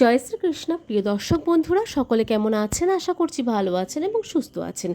জয় শ্রীকৃষ্ণ, প্রিয় দর্শক বন্ধুরা, সকলে কেমন আছেন? আশা করছি ভালো আছেন এবং সুস্থ আছেন।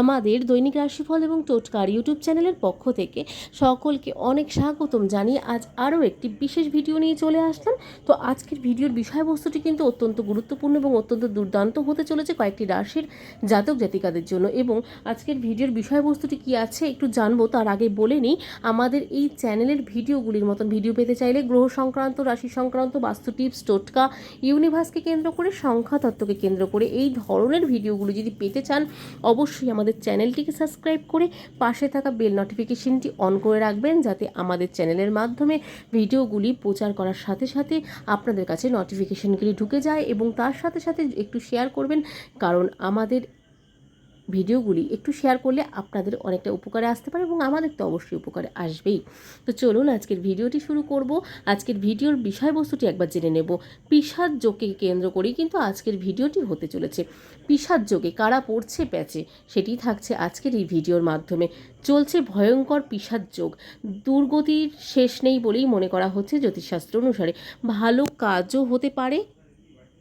আমাদের দৈনিক রাশিফল এবং টোটকার ইউটিউব চ্যানেলের পক্ষ থেকে সকলকে অনেক স্বাগতম জানিয়ে আজ আরও একটি বিশেষ ভিডিও নিয়ে চলে আসলাম। তো আজকের ভিডিওর বিষয়বস্তুটি কিন্তু অত্যন্ত গুরুত্বপূর্ণ এবং অত্যন্ত দুর্দান্ত হতে চলেছে কয়েকটি রাশির জাতক জাতিকাদের জন্য এবং আজকের ভিডিওর বিষয়বস্তুটি কি আছে একটু জানব, তার আগে বলে নিই, আমাদের এই চ্যানেলের ভিডিওগুলির মতন ভিডিও পেতে চাইলে গ্রহ সংক্রান্ত, রাশি সংক্রান্ত, বাস্তু টিপস, টোটকা ইউনিভার্সকে কেন্দ্র করে সংখ্যা তত্ত্বকে কেন্দ্র করে এই ধরনের ভিডিওগুলো যদি পেতে চান, অবশ্যই আমাদের চ্যানেলটিকে সাবস্ক্রাইব করে পাশে থাকা বেল নোটিফিকেশনটি অন করে রাখবেন, যাতে আমাদের চ্যানেলের মাধ্যমে ভিডিওগুলি প্রচার করার সাথে সাথে আপনাদের কাছে নোটিফিকেশনগুলি ঢুকে যায় এবং তার সাথে সাথে একটু শেয়ার করবেন, কারণ আমাদের ভিডিওগুলি একটু শেয়ার করলে আপনাদের অনেকটা উপকারে আসতে পারে এবং আমাদের তো অবশ্যই উপকারে আসবেই। তো চলুন আজকের ভিডিওটি শুরু করব। আজকের ভিডিওর বিষয়বস্তুটি একবার জেনে নেব। পিসাদ যোগকে কেন্দ্র করেই কিন্তু আজকের ভিডিওটি হতে চলেছে। পিসাদ যোগে কারা পড়ছে প্যাচে? সেটি থাকছে আজকের এই ভিডিওর মাধ্যমে। চলছে ভয়ঙ্কর পিসাদ যোগ। দুর্গতির শেষ নেই বলেই মনে করা হচ্ছে জ্যোতিষশাস্ত্র অনুসারে। ভালো কাজও হতে পারে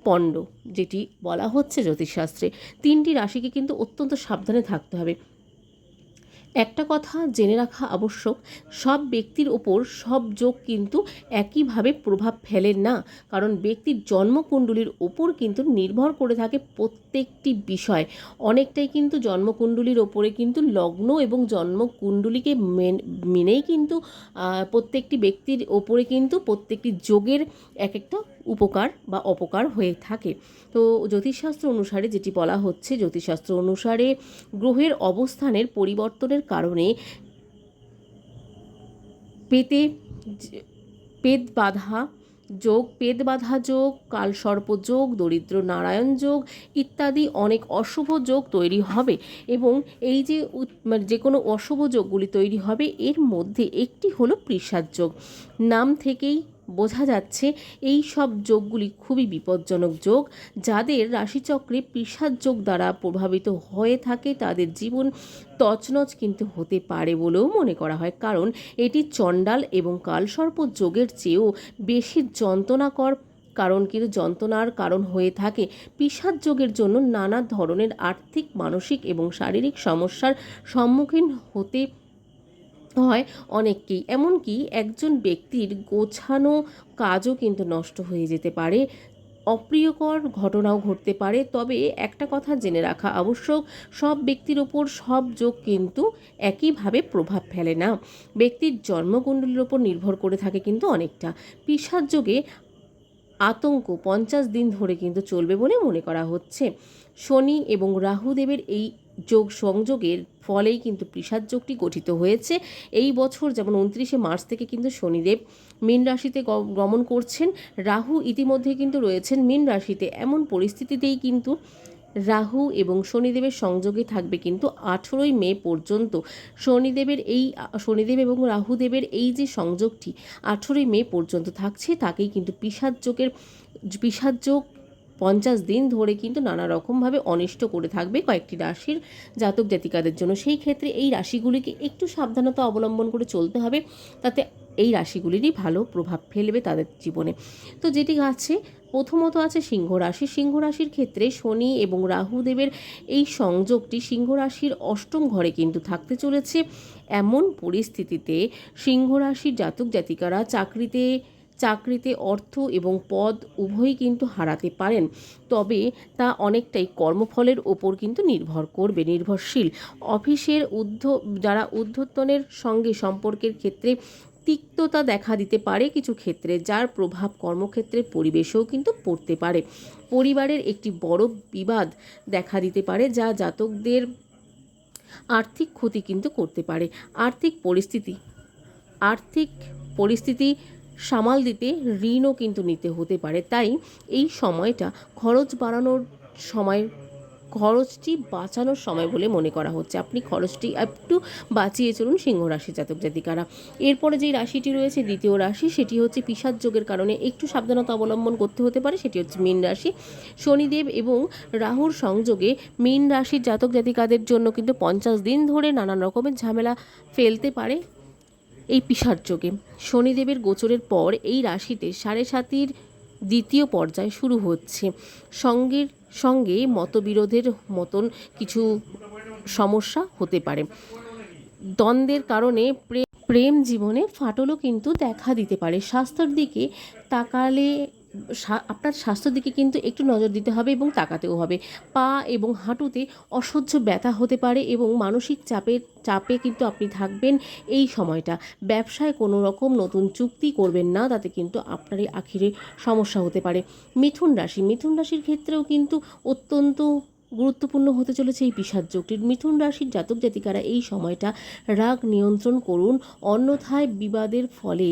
পণ্ড, যেটি বলা হচ্ছে জ্যোতিষশাস্ত্রে। তিনটি রাশিকে কিন্তু অত্যন্ত সাবধানে থাকতে হবে। একটা কথা জেনে রাখা আবশ্যক, সব ব্যক্তির ওপর সব যোগ কিন্তু একইভাবে প্রভাব ফেলে না, কারণ ব্যক্তির জন্মকুণ্ডলীর ওপর কিন্তু নির্ভর করে থাকে প্রত্যেকটি বিষয়। অনেকটাই কিন্তু জন্মকুণ্ডলীর ওপরে কিন্তু লগ্ন এবং জন্মকুণ্ডলীকে মেন- মেনেই কিন্তু প্রত্যেকটি ব্যক্তির ওপরে কিন্তু প্রত্যেকটি যোগের এক একটা উপকার বা অপকার হয়ে থাকে। তো জ্যোতিষশাস্ত্র অনুসারে যেটি বলা হচ্ছে, জ্যোতিষশাস্ত্র অনুসারে গ্রহের অবস্থানের পরিবর্তনের কারণে পেতে পেদ বাধা যোগ, পেদ বাধা যোগ, কালসর্প যোগ, দরিদ্র নারায়ণ যোগ ইত্যাদি অনেক অশুভ যোগ তৈরি হবে এবং এই যে মানে যে কোনো অশুভ যোগগুলি তৈরি হবে, এর মধ্যে একটি হলো প্রিসাদ যোগ। নাম থেকেই বোঝা যাচ্ছে এই সব যোগগুলি খুবই বিপজ্জনক যোগ, যাদের রাশিচক্রে পিসাদ যোগ দ্বারা প্রভাবিত হয়ে থাকে তাদের জীবন তছনছ কিন্তু হতে পারে বলেও মনে করা হয়। কারণ এটি চণ্ডাল এবং কালসর্প যোগের চেয়েও বেশি যন্ত্রণাকর, কারণ কিন্তু যন্ত্রণার কারণ হয়ে থাকে পিসাদ যোগের জন্য নানা ধরনের আর্থিক, মানসিক এবং শারীরিক সমস্যার সম্মুখীন হতে হয় অনেককেই। এমনকি একজন ব্যক্তির গোছানো কাজও কিন্তু নষ্ট হয়ে যেতে পারে। অপ্রিয়কর ঘটনাও ঘটতে পারে। তবে একটা কথা জেনে রাখা আবশ্যক, সব ব্যক্তির ওপর সব যোগ কিন্তু একইভাবে প্রভাব ফেলে না। ব্যক্তির জন্মকুণ্ডলীর ওপর নির্ভর করে থাকে কিন্তু অনেকটা। পিসার যোগে আতঙ্ক পঞ্চাশ দিন ধরে কিন্তু চলবে বলে মনে করা হচ্ছে। শনি এবং রাহুদেবের এই যোগ সংযোগের ফলেই কিন্তু প্রিসাদ যোগটি গঠিত হয়েছে। এই বছর যেমন উনত্রিশে মার্চ থেকে কিন্তু শনিদেব মীন রাশিতে গমন করছেন। রাহু ইতিমধ্যে কিন্তু রয়েছেন মীন রাশিতে। এমন পরিস্থিতিতেই কিন্তু রাহু এবং শনিদেবের সংযোগে থাকবে কিন্তু আঠেরোই মে পর্যন্ত। শনিদেবের এই, শনিদেব এবং রাহুদেবের এই যে সংযোগটি আঠেরোই মে পর্যন্ত থাকছে, তাকেই কিন্তু পিসাদ যোগের পিসাদ যোগ পঞ্চাশ দিন ধরে কিন্তু নানা রকমভাবে অনিষ্ট করে থাকবে কয়েকটি রাশির জাতক জাতিকাদের জন্য। সেই ক্ষেত্রে এই রাশিগুলিকে একটু সাবধানতা অবলম্বন করে চলতে হবে, তাতে এই রাশিগুলিরই ভালো প্রভাব ফেলবে তাদের জীবনে। তো যেটি আছে, প্রথমত আছে সিংহ রাশি। সিংহ রাশির ক্ষেত্রে শনি এবং রাহুদেবের এই সংযোগটি সিংহ রাশির অষ্টম ঘরে কিন্তু থাকতে চলেছে। এমন পরিস্থিতিতে সিংহ রাশির জাতক জাতিকারা চাকরিতে চাকরিতে অর্থ এবং পদ উভয়ই কিন্তু হারাতে পারেন। তবে তা অনেকটাই কর্মফলের ওপর কিন্তু নির্ভর করবে, নির্ভরশীল। অফিসের উদ্ধ, যারা ঊর্ধ্বতনের সঙ্গে সম্পর্কের ক্ষেত্রে তিক্ততা দেখা দিতে পারে কিছু ক্ষেত্রে, যার প্রভাব কর্মক্ষেত্রের পরিবেশেও কিন্তু পড়তে পারে। পরিবারের একটি বড় বিবাদ দেখা দিতে পারে, যা জাতকদের আর্থিক ক্ষতি কিন্তু করতে পারে। আর্থিক পরিস্থিতি আর্থিক পরিস্থিতি সামাল দিতে ঋণও কিন্তু নিতে হতে পারে। তাই এই সময়টা খরচ বাড়ানোর সময়, খরচটি বাঁচানোর সময় বলে মনে করা হচ্ছে। আপনি খরচটি একটু বাঁচিয়ে চলুন সিংহ রাশি জাতক জাতিকারা। এরপরে যেই রাশিটি রয়েছে, দ্বিতীয় রাশি, সেটি হচ্ছে পিসাদ যোগের কারণে একটু সাবধানতা অবলম্বন করতে হতে পারে। সেটি হচ্ছে মীন রাশি। শনিদেব এবং রাহুর সংযোগে মীন রাশির জাতক জাতিকাদের জন্য কিন্তু পঞ্চাশ দিন ধরে নানান রকমের ঝামেলা ফেলতে পারে। এই পিসার যোগে। শনিদেবের গোচরের পর এই রাশিতে সাড়ে সাতির দ্বিতীয় পর্যায় শুরু হচ্ছে। সঙ্গের সঙ্গে মতবিরোধের মতন কিছু সমস্যা হতে পারে। দ্বন্দ্বের কারণে প্রেম প্রেম জীবনে ফাটলও কিন্তু দেখা দিতে পারে। স্বাস্থ্যের দিকে তাকালে আপনার স্বাস্থ্যের দিকে কিন্তু একটু নজর দিতে হবে এবং তাকাতেও হবে। পা এবং হাঁটুতে অসহ্য ব্যথা হতে পারে এবং মানসিক চাপের, চাপে কিন্তু আপনি থাকবেন এই সময়টা। ব্যবসায় কোনো রকম নতুন চুক্তি করবেন না, তাতে কিন্তু আপনারই আখিরে সমস্যা হতে পারে। মিথুন রাশি, মিথুন রাশির ক্ষেত্রেও কিন্তু অত্যন্ত গুরুত্বপূর্ণ হতে চলেছে এই পিসার যোগটির। মিথুন রাশির জাতক জাতিকারা এই সময়টা রাগ নিয়ন্ত্রণ করুন, অন্যথায় বিবাদের ফলে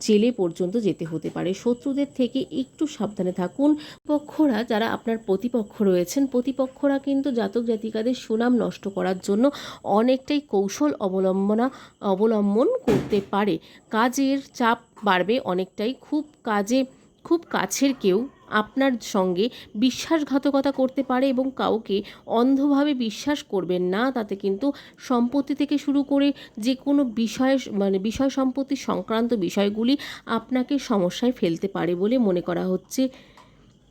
জেলে পর্যন্ত যেতে হতে পারে। শত্রুদের থেকে একটু সাবধানে থাকুন। পক্ষরা যারা আপনার প্রতিপক্ষ রয়েছেন, প্রতিপক্ষরা কিন্তু জাতক জাতিকাদের সুনাম নষ্ট করার জন্য অনেকটাই কৌশল অবলম্বনা, অবলম্বন করতে পারে। কাজের চাপ বাড়বে অনেকটাই। খুব কাজে খুব কাছের কেউ আপনার সঙ্গে বিশ্বাসঘাতকতা করতে পারে এবং কাউকে অন্ধভাবে বিশ্বাস করবেন না, তাতে কিন্তু সম্পত্তি থেকে শুরু করে যে কোনো বিষয় মানে বিষয় সম্পত্তি সংক্রান্ত বিষয়গুলি আপনাকে সমস্যায় ফেলতে পারে বলে মনে করা হচ্ছে।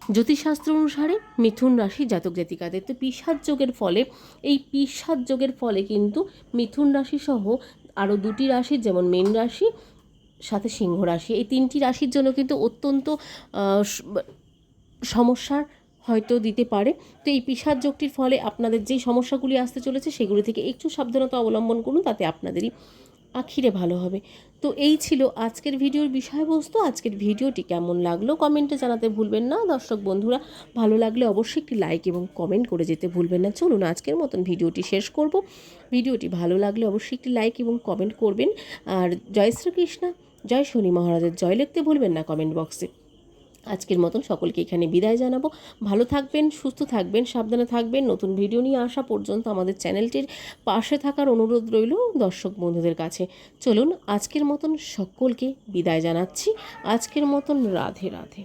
জ্যোতিষশাস্ত্র অনুসারে মিথুন রাশি জাতক জাতিকাদের। তো পিসাদ যোগের ফলে, এই পিসাদ যোগের ফলে কিন্তু মিথুন রাশি সহ আরও দুটি রাশি, যেমন মীন রাশি সাথে সিংহ রাশি। এই তিনটি রাশির জন্য কিন্তু অত্যন্ত সমস্যার হয়তো দিতে পারে। তো এই পিসাদ যোগটির ফলে আপনাদের যেই সমস্যাগুলি আসতে চলেছে, সেগুলি থেকে একটু সাবধানতা অবলম্বন করুন, তাতে আপনাদেরই আখিরে ভালো হবে। তো এই ছিল আজকের ভিডিওর বিষয়বস্তু। আজকের ভিডিওটি কেমন লাগল কমেন্টে জানাতে ভুলবেন না। দর্শক বন্ধুরা, ভালো লাগলে অবশ্যই একটি লাইক এবং কমেন্ট করে যেতে ভুলবেন না। চলুন আজকের মতন ভিডিওটি শেষ করব। ভিডিওটি ভালো লাগলে অবশ্যই একটি লাইক এবং কমেন্ট করবেন। আর জয় শ্রীকৃষ্ণ। জয় শনি মহারাজের জয় লিখতে ভুলবেন না কমেন্ট বক্সে আজকের মতন সকলকে এখানে বিদায় জানাব। ভালো থাকবেন, সুস্থ থাকবেন, সাবধানে থাকবেন। নতুন ভিডিও নিয়ে আসা পর্যন্ত আমাদের চ্যানেলটির পাশে থাকার অনুরোধ রইল দর্শক বন্ধুদের কাছে। চলুন আজকের মতন সকলকে বিদায় জানাচ্ছি। আজকের মতন রাধে রাধে।